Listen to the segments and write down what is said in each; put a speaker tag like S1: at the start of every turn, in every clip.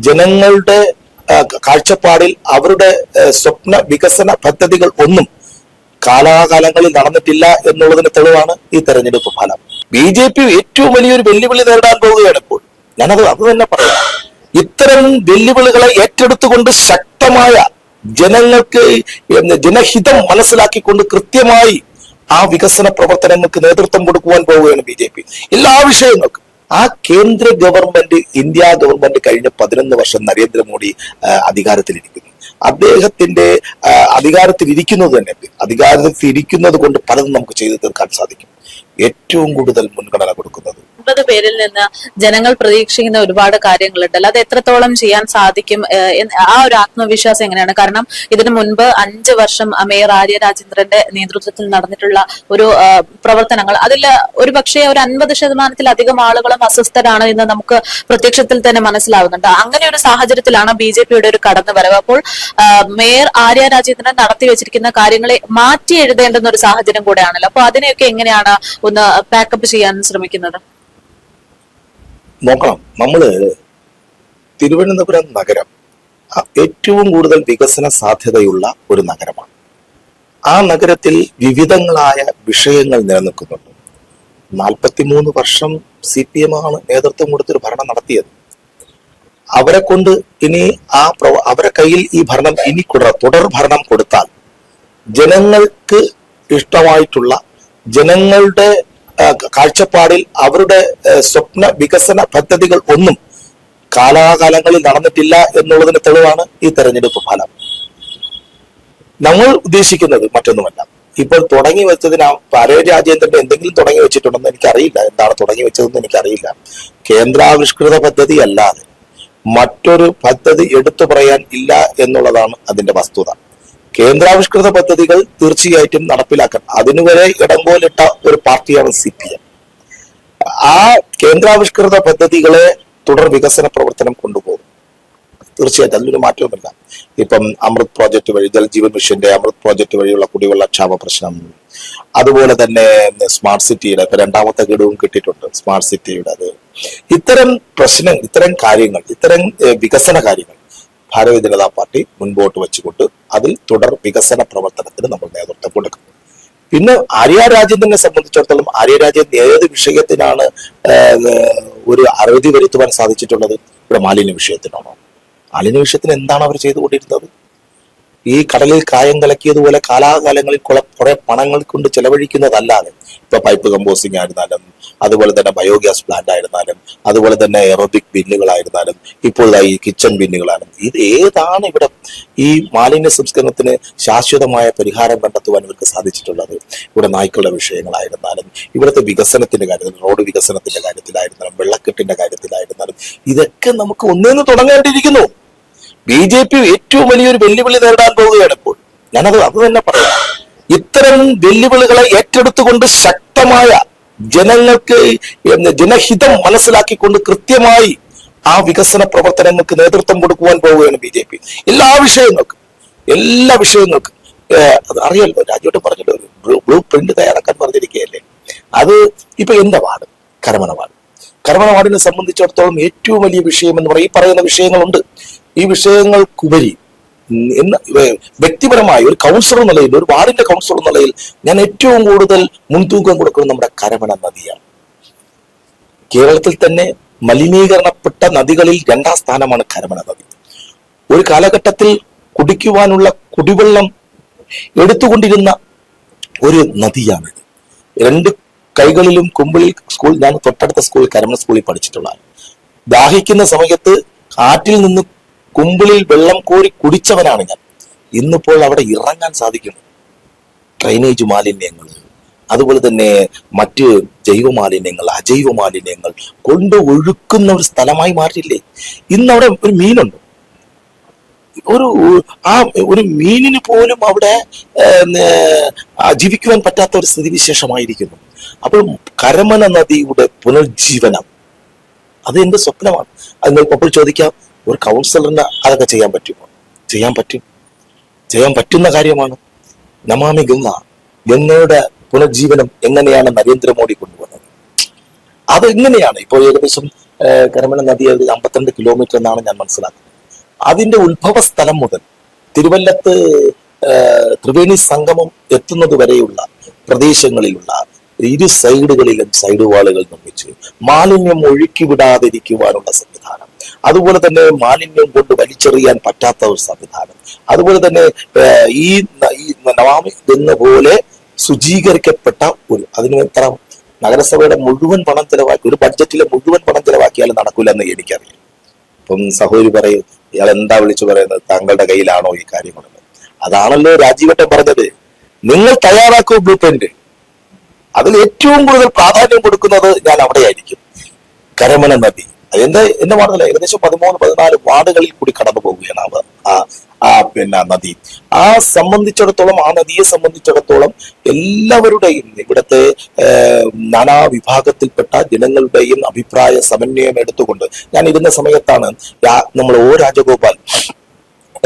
S1: ജനങ്ങളുടെ കാഴ്ചപ്പാടിൽ അവരുടെ സ്വപ്ന വികസന പദ്ധതികൾ ഒന്നും കാലാകാലങ്ങളിൽ നടന്നിട്ടില്ല എന്നുള്ളതിന് തെളിവാണ് ഈ തെരഞ്ഞെടുപ്പ് ഫലം. ബി ജെ പി ഏറ്റവും വലിയൊരു വെല്ലുവിളി നേരിടാൻ പോവുകയാണ് ഇപ്പോൾ ഞാനത് അത് തന്നെ പറയാം. ഇത്തരം വെല്ലുവിളികളെ ഏറ്റെടുത്തുകൊണ്ട് ശക്തമായ ജനങ്ങൾക്ക് ജനഹിതം മനസ്സിലാക്കിക്കൊണ്ട് കൃത്യമായി ആ വികസന പ്രവർത്തനങ്ങൾക്ക് നേതൃത്വം കൊടുക്കുവാൻ പോവുകയാണ് ബി എല്ലാ വിഷയങ്ങൾക്കും ആ കേന്ദ്ര ഗവൺമെന്റ് ഇന്ത്യ ഗവൺമെന്റ് കഴിഞ്ഞ പതിനൊന്ന് വർഷം നരേന്ദ്രമോദി അധികാരത്തിലിരിക്കുന്നു. അദ്ദേഹത്തിന്റെ അധികാരത്തിലിരിക്കുന്നത് തന്നെ അധികാരത്തിൽ ഇരിക്കുന്നത് കൊണ്ട് പലതും നമുക്ക് ചെയ്തു തീർക്കാൻ സാധിക്കും. ഏറ്റവും കൂടുതൽ മുൻഗണന കൊടുക്കുന്നത്
S2: ഒൻപത് പേരിൽ നിന്ന് ജനങ്ങൾ പ്രതീക്ഷിക്കുന്ന ഒരുപാട് കാര്യങ്ങളുണ്ടല്ലോ അത് എത്രത്തോളം ചെയ്യാൻ സാധിക്കും ആ ഒരു ആത്മവിശ്വാസം എങ്ങനെയാണ്? കാരണം ഇതിനു മുൻപ് അഞ്ച് വർഷം മേയർ ആര്യ രാജേന്ദ്രന്റെ നേതൃത്വത്തിൽ നടന്നിട്ടുള്ള ഒരു പ്രവർത്തനങ്ങൾ. അതിൽ ഒരു പക്ഷേ ഒരു അൻപത് ശതമാനത്തിലധികം ആളുകളും അസ്വസ്ഥരാണ് എന്ന് നമുക്ക് പ്രത്യക്ഷത്തിൽ തന്നെ മനസ്സിലാവുന്നുണ്ട്. അങ്ങനെ ഒരു സാഹചര്യത്തിലാണ് ബി ജെ പിയുടെ ഒരു കടന്നുവരവ്. അപ്പോൾ മേയർ ആര്യ രാജേന്ദ്രൻ നടത്തി വെച്ചിരിക്കുന്ന കാര്യങ്ങളെ മാറ്റി എഴുതേണ്ടുന്ന ഒരു സാഹചര്യം കൂടെയാണല്ലോ. അപ്പൊ അതിനെയൊക്കെ എങ്ങനെയാണ് ഒന്ന് പാക്കപ്പ് ചെയ്യാൻ ശ്രമിക്കുന്നത്?
S1: നോക്കണം. നമ്മൾ തിരുവനന്തപുരം നഗരം ഏറ്റവും കൂടുതൽ വികസന സാധ്യതയുള്ള ഒരു നഗരമാണ്. ആ നഗരത്തിൽ വിവിധങ്ങളായ വിഷയങ്ങൾ നിലനിൽക്കുന്നുണ്ട്. നാൽപ്പത്തിമൂന്ന് വർഷം സി പി എം ആണ് നേതൃത്വം കൊടുത്തൊരു ഭരണം നടത്തിയത്. അവരെ കൊണ്ട് ഇനി ആ അവരെ കയ്യിൽ ഈ ഭരണം ഇനി തുടർ തുടർ ഭരണം കൊടുത്താൽ ജനങ്ങൾക്ക് ഇഷ്ടമായിട്ടുള്ള ജനങ്ങളുടെ കാഴ്ചപ്പാടിൽ അവരുടെ സ്വപ്ന വികസന പദ്ധതികൾ ഒന്നും കാലാകാലങ്ങളിൽ നടന്നിട്ടില്ല എന്നുള്ളതിന് തെളിവാണ് ഈ തെരഞ്ഞെടുപ്പ് ഫലം. നമ്മൾ ഉദ്ദേശിക്കുന്നത് മറ്റൊന്നുമല്ല. ഇപ്പോൾ തുടങ്ങി വെച്ചതിന് പരേ രാജേന്ദ്രന്റെ എന്തെങ്കിലും തുടങ്ങി വെച്ചിട്ടുണ്ടെന്ന് എനിക്കറിയില്ല. എന്താണ് തുടങ്ങി വെച്ചതെന്ന് എനിക്കറിയില്ല. കേന്ദ്രാവിഷ്കൃത പദ്ധതി അല്ലാതെ മറ്റൊരു പദ്ധതി എടുത്തു പറയാൻ ഇല്ല എന്നുള്ളതാണ് അതിന്റെ വസ്തുത. കേന്ദ്രാവിഷ്കൃത പദ്ധതികൾ തീർച്ചയായിട്ടും നടപ്പിലാക്കാൻ അതിനുവരെ ഇടംപോലിട്ട ഒരു പാർട്ടിയാണ് സി പി എം. ആ കേന്ദ്രാവിഷ്കൃത പദ്ധതികളെ തുടർ വികസന പ്രവർത്തനം കൊണ്ടുപോകും. തീർച്ചയായിട്ടും അതിലൊരു മാറ്റവുമില്ല. ഇപ്പം അമൃത് പ്രോജക്ട് വഴി ജൽജീവൻ മിഷന്റെ അമൃത് പ്രോജക്ട് വഴിയുള്ള കുടിവെള്ള ക്ഷാമ പ്രശ്നം അതുപോലെ തന്നെ സ്മാർട്ട് സിറ്റിയുടെ ഇപ്പൊ രണ്ടാമത്തെ ഗഡുവും കിട്ടിയിട്ടുണ്ട് സ്മാർട്ട് സിറ്റിയുടെ അത് ഇത്തരം പ്രശ്നം ഇത്തരം കാര്യങ്ങൾ ഇത്തരം വികസന കാര്യങ്ങൾ ഭാരതീയ ജനതാ പാർട്ടി മുൻപോട്ട് വെച്ചുകൊണ്ട് അതിൽ തുടർ വികസന പ്രവർത്തനത്തിന് നമ്മൾ നേതൃത്വം കൊടുക്കും പിന്നെ ആര്യ രാജേന്ദ്രനെ സംബന്ധിച്ചിടത്തോളം ആര്യ രാജേന്ദ്രൻ ഏത് വിഷയത്തിനാണ് ഒരു അറുതി വരുത്തുവാൻ സാധിച്ചിട്ടുള്ളത്? ഇവിടെ മാലിന്യ വിഷയത്തിനാണോ മാലിന്യ വിഷയത്തിന് എന്താണ് അവർ ചെയ്തുകൊണ്ടിരുന്നത്? ഈ കടലിൽ കായം കലക്കിയതുപോലെ കാലാകാലങ്ങളിൽ കുറെ പണങ്ങൾ കൊണ്ട് ചെലവഴിക്കുന്നതല്ലാതെ. ഇപ്പൊ പൈപ്പ് കമ്പോസിംഗ് ആയിരുന്നാലും അതുപോലെ തന്നെ ബയോഗ്യാസ് പ്ലാന്റ് ആയിരുന്നാലും അതുപോലെ തന്നെ എറോബിക് ബിന്നുകളായിരുന്നാലും ഇപ്പോൾ ഈ കിച്ചൺ ബിന്നുകളാണ്. ഇത് ഏതാണ് ഇവിടെ ഈ മാലിന്യ സംസ്കരണത്തിന് ശാശ്വതമായ പരിഹാരം കണ്ടെത്തുവാൻ ഇവർക്ക് സാധിച്ചിട്ടുള്ളത്? ഇവിടെ നായ്ക്കളുടെ വിഷയങ്ങളായിരുന്നാലും ഇവിടുത്തെ വികസനത്തിന്റെ കാര്യത്തിൽ റോഡ് വികസനത്തിന്റെ കാര്യത്തിലായിരുന്നാലും വെള്ളക്കെട്ടിന്റെ കാര്യത്തിലായിരുന്നാലും ഇതൊക്കെ നമുക്ക് ഒന്നേന്ന് തുടങ്ങേണ്ടിയിരിക്കുന്നു. ബി ജെ പി ഏറ്റവും വലിയൊരു വെല്ലുവിളി നേരിടാൻ പോവുകയാണ് ഇപ്പോൾ. ഞാനത് അത് തന്നെ പറയാം. ഇത്തരം വെല്ലുവിളികളെ ഏറ്റെടുത്തുകൊണ്ട് ശക്തമായ ജനങ്ങൾക്ക് ജനഹിതം മനസ്സിലാക്കിക്കൊണ്ട് കൃത്യമായി ആ വികസന പ്രവർത്തനങ്ങൾക്ക് നേതൃത്വം കൊടുക്കുവാൻ പോവുകയാണ് ബി ജെ പി. എല്ലാ വിഷയങ്ങൾക്കും എല്ലാ വിഷയങ്ങൾക്കും അത് അറിയാലോ രാജുവേട്ടൻ പറഞ്ഞല്ലോ ഒരു ബ്ലൂ പ്രിന്റ് തയ്യാറാക്കാൻ പറഞ്ഞിരിക്കുകയല്ലേ? അത് ഇപ്പൊ എന്റെ വാർഡ് കരമണ വാർഡ്. കരമണ വാർഡിനെ സംബന്ധിച്ചിടത്തോളം ഏറ്റവും വലിയ വിഷയം എന്ന് പറയും ഈ പറയുന്ന വിഷയങ്ങളുണ്ട്. ഈ വിഷയങ്ങൾക്കുപരി വ്യക്തിപരമായി ഒരു കൗൺസിലർ നിലയിൽ ഒരു വാർഡിന്റെ കൗൺസിലർ നിലയിൽ ഞാൻ ഏറ്റവും കൂടുതൽ മുൻതൂക്കം കൊടുക്കുന്നത് നമ്മുടെ കരമണ നദിയാണ്. കേരളത്തിൽ തന്നെ മലിനീകരണപ്പെട്ട നദികളിൽ രണ്ടാം സ്ഥാനമാണ് കരമണ നദി. ഒരു കാലഘട്ടത്തിൽ കുടിക്കുവാനുള്ള കുടിവെള്ളം എടുത്തുകൊണ്ടിരുന്ന ഒരു നദിയാണിത്. രണ്ട് കൈകളിലും കുമ്പിളിൽ സ്കൂൾ ഞാൻ തൊട്ടടുത്ത സ്കൂളിൽ കരമണ സ്കൂളിൽ പഠിച്ചിട്ടുള്ളതാണ്. ദാഹിക്കുന്ന സമയത്ത് കാറ്റിൽ നിന്ന് കുമ്പിളിൽ വെള്ളം കോരി കുടിച്ചവനാണ് ഞാൻ. ഇന്നിപ്പോൾ അവിടെ ഇറങ്ങാൻ സാധിക്കുന്നു ഡ്രൈനേജ് മാലിന്യങ്ങൾ അതുപോലെ തന്നെ മറ്റ് ജൈവ മാലിന്യങ്ങൾ അജൈവ മാലിന്യങ്ങൾ കൊണ്ട് ഒഴുക്കുന്ന ഒരു സ്ഥലമായി മാറിയില്ലേ? ഇന്ന് അവിടെ ഒരു മീനുണ്ട്. ഒരു ആ ഒരു മീനിന് പോലും അവിടെ ജീവിക്കുവാൻ പറ്റാത്ത ഒരു സ്ഥിതിവിശേഷമായിരിക്കുന്നു. അപ്പോൾ കരമന നദിയുടെ പുനർജീവനം അത് എന്റെ സ്വപ്നമാണ്. അത് അപ്പോൾ ചോദിക്കാം ഒരു കൗൺസിലറിന് അതൊക്കെ ചെയ്യാൻ പറ്റുമോ? ചെയ്യാൻ പറ്റും. ചെയ്യാൻ പറ്റുന്ന കാര്യമാണ് നമാമി ഗംഗ. ഗംഗയുടെ പുനർജീവനം എങ്ങനെയാണ് നരേന്ദ്രമോദി കൊണ്ടുവന്നത്? അത് എങ്ങനെയാണ്? ഇപ്പോൾ ഏകദേശം കരമണ നദി ഒരു അമ്പത്തിരണ്ട് കിലോമീറ്റർ എന്നാണ് ഞാൻ മനസ്സിലാക്കുന്നത്. അതിന്റെ ഉത്ഭവ സ്ഥലം മുതൽ തിരുവല്ലത്ത് ത്രിവേണി സംഗമം എത്തുന്നത് വരെയുള്ള പ്രദേശങ്ങളിലുള്ള ഇരു സൈഡുകളിലും സൈഡ് വാളുകൾ നിർമ്മിച്ച്. മാലിന്യം ഒഴുക്കി വിടാതിരിക്കുവാനുള്ള സംവിധാനം. അതുപോലെ തന്നെ മാലിന്യം കൊണ്ട് വലിച്ചെറിയാൻ പറ്റാത്ത ഒരു സംവിധാനം. അതുപോലെ തന്നെ ഈ നവാമി എന്ന പോലെ ശുചീകരിക്കപ്പെട്ട ഒരു അതിന് എത്ര നഗരസഭയുടെ മുഴുവൻ പണം ചെലവാക്കി ഒരു ബഡ്ജറ്റിലെ മുഴുവൻ പണം ചെലവാക്കിയാലും നടക്കില്ലെന്ന് എനിക്കറിയാം അപ്പം സഹോദരി പറയും ഇയാൾ എന്താ വിളിച്ചു പറയുന്നത്? താങ്കളുടെ കയ്യിലാണോ ഈ കാര്യങ്ങളെന്ന്? അതാണല്ലോ രാജീവട്ടം പറഞ്ഞത്. നിങ്ങൾ തയ്യാറാക്കൂ ബ്ലൂ പ്രിന്റ് അതിൽ ഏറ്റവും കൂടുതൽ പ്രാധാന്യം കൊടുക്കുന്നത് ഞാൻ അവിടെയായിരിക്കും. കരമന നദി. എന്റെ എന്റെ വാർഡിൽ ഏകദേശം പതിമൂന്ന് പതിനാല് വാർഡുകളിൽ കൂടി കടന്നു പോവുകയാണ് അവർ ആ പിന്നെ നദി. ആ സംബന്ധിച്ചിടത്തോളം ആ നദിയെ സംബന്ധിച്ചിടത്തോളം എല്ലാവരുടെയും ഇവിടുത്തെ നാനാ വിഭാഗത്തിൽപ്പെട്ട ജനങ്ങളുടെയും അഭിപ്രായ സമന്വയം എടുത്തുകൊണ്ട് ഞാൻ ഇരുന്ന സമയത്താണ് നമ്മൾ O Rajagopal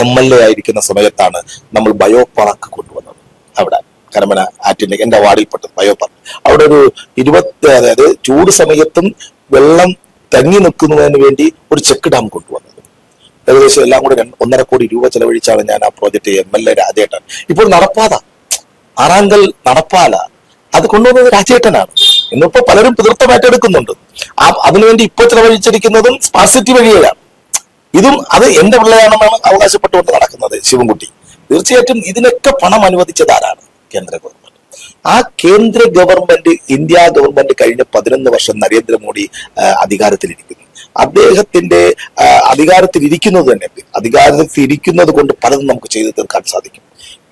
S1: M L A ആയിരിക്കുന്ന സമയത്താണ് നമ്മൾ ബയോ പാർക്ക് കൊണ്ടുവന്നത്. അവിടെ കരമന ആറ്റിന്റെ എന്റെ വാർഡിൽപ്പെട്ടത് ബയോ പാർക്ക്. അവിടെ ഒരു ഇരുപത്തി അതായത് ചൂട് സമയത്തും വെള്ളം തങ്ങി നിൽക്കുന്നതിന് വേണ്ടി ഒരു ചെക്ക് ഡാം കൊണ്ടുവന്നത്. ഏകദേശം എല്ലാം കൂടെ ഒന്നര കോടി രൂപ ചെലവഴിച്ചാണ് ഞാൻ ആ പ്രോജക്റ്റ് എം എൽ എ രാജേട്ടൻ. ഇപ്പോൾ നടപ്പാത. ആറാങ്കൽ നടപ്പാല. അത് കൊണ്ടുവന്നത് രാജേട്ടനാണ്. ഇന്നിപ്പോ പലരും പിതൃത്വമായിട്ട് എടുക്കുന്നുണ്ട്. ആ അതിനുവേണ്ടി ഇപ്പോൾ ചെലവഴിച്ചിരിക്കുന്നതും സ്മാർട്ട് സിറ്റി വഴിയാണ്. ഇതും അത് എന്റെ പിള്ളയാണെന്നാണ് അവകാശപ്പെട്ടുകൊണ്ട് നടക്കുന്നത് ശിവൻകുട്ടി. തീർച്ചയായിട്ടും ഇതിനൊക്കെ പണം അനുവദിച്ചത് ആരാണ്? കേന്ദ്ര ഗവൺമെന്റ് ആ കേന്ദ്ര ഗവൺമെന്റ് ഇന്ത്യ ഗവൺമെന്റ് കഴിഞ്ഞ പതിനൊന്ന് വർഷം നരേന്ദ്രമോദി അധികാരത്തിലിരിക്കുന്നു. അദ്ദേഹത്തിന്റെ അധികാരത്തിലിരിക്കുന്നത് തന്നെ അധികാരത്തിലിരിക്കുന്നത് കൊണ്ട് പലതും നമുക്ക് ചെയ്തു തീർക്കാൻ സാധിക്കും.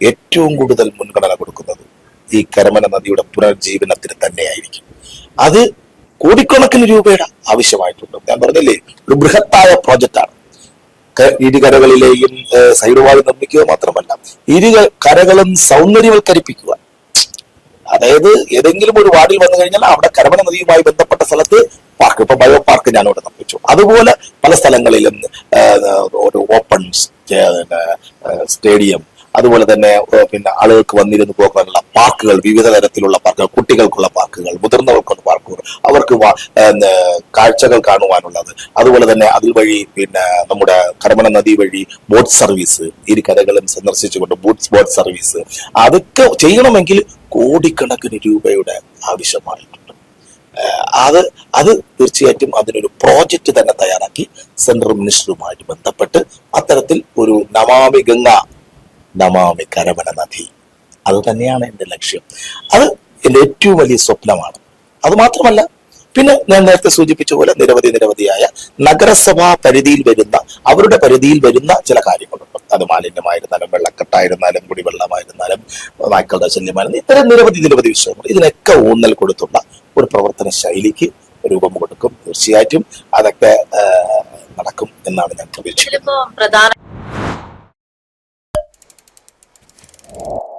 S1: ഏറ്റവും കൂടുതൽ മുൻഗണന കൊടുക്കുന്നത് ഈ കരമന നദിയുടെ പുനർജീവനത്തിന് തന്നെയായിരിക്കും. അത് കോടിക്കണക്കിന് രൂപയുടെ ആവശ്യമായിട്ടുണ്ട്. ഞാൻ പറഞ്ഞില്ലേ ഒരു ബൃഹത്തായ പ്രോജക്റ്റാണ്. ഇരുകരകളിലെയും സൈഡ് വാൾ നിർമ്മിക്കുക മാത്രമല്ല ഇരു കരകളും സൗന്ദര്യവൽക്കരിപ്പിക്കുക. അതായത് ഏതെങ്കിലും ഒരു വാർഡിൽ വന്നു കഴിഞ്ഞാൽ അവിടെ കരമന നദിയുമായി ബന്ധപ്പെട്ട സ്ഥലത്ത് പാർക്ക് ഇപ്പൊ ബയോ പാർക്ക് ഞാൻ അവിടെ നിർമ്മിച്ചു. അതുപോലെ പല സ്ഥലങ്ങളിലും ഒരു ഓപ്പൺ സ്റ്റേഡിയം അതുപോലെ തന്നെ പിന്നെ ആളുകൾക്ക് വന്നിരുന്ന് പോകാനുള്ള പാർക്കുകൾ വിവിധ തരത്തിലുള്ള പാർക്കുകൾ കുട്ടികൾക്കുള്ള പാർക്കുകൾ മുതിർന്നവർക്കുള്ള പാർക്കുകൾ അവർക്ക് കാഴ്ചകൾ കാണുവാനുള്ളത്. അതുപോലെ തന്നെ അതിൽ വഴി പിന്നെ നമ്മുടെ കർമ്മണ നദി വഴി ബോട്ട് സർവീസ് ഇരു കരകളും സന്ദർശിച്ചുകൊണ്ട് ബോട്ട് ബോട്ട് സർവീസ് അതൊക്കെ ചെയ്യണമെങ്കിൽ കോടിക്കണക്കിന് രൂപയുടെ ആവശ്യമായിട്ടുണ്ട്. അത് അത് തീർച്ചയായിട്ടും അതിനൊരു പ്രോജക്റ്റ് തന്നെ തയ്യാറാക്കി സെൻട്രൽ മിനിസ്റ്ററുമായിട്ട് ബന്ധപ്പെട്ട് അത്തരത്തിൽ ഒരു നമാമി ഗംഗ നമാമി കരമന നദി. അത് തന്നെയാണ് എന്റെ ലക്ഷ്യം. അത് എന്റെ ഏറ്റവും വലിയ സ്വപ്നമാണ്. അത് മാത്രമല്ല പിന്നെ ഞാൻ നേരത്തെ സൂചിപ്പിച്ച പോലെ നിരവധി നിരവധിയായ നഗരസഭാ പരിധിയിൽ വരുന്ന അവരുടെ പരിധിയിൽ വരുന്ന ചില കാര്യങ്ങളുണ്ട്. അത് മാലിന്യമായിരുന്നാലും വെള്ളക്കെട്ടായിരുന്നാലും കുടിവെള്ളമായിരുന്നാലും നായ്ക്കളുടെ ശല്യമായിരുന്നാലും ഇത്തരം നിരവധി നിരവധി വിഷയങ്ങൾ. ഇതിനൊക്കെ ഊന്നൽ കൊടുത്തുള്ള ഒരു പ്രവർത്തന ശൈലിക്ക് രൂപം കൊടുക്കും. തീർച്ചയായിട്ടും അതൊക്കെ നടക്കും എന്നാണ് ഞാൻ പ്രതീക്ഷിക്കുന്നത്.
S2: Oh.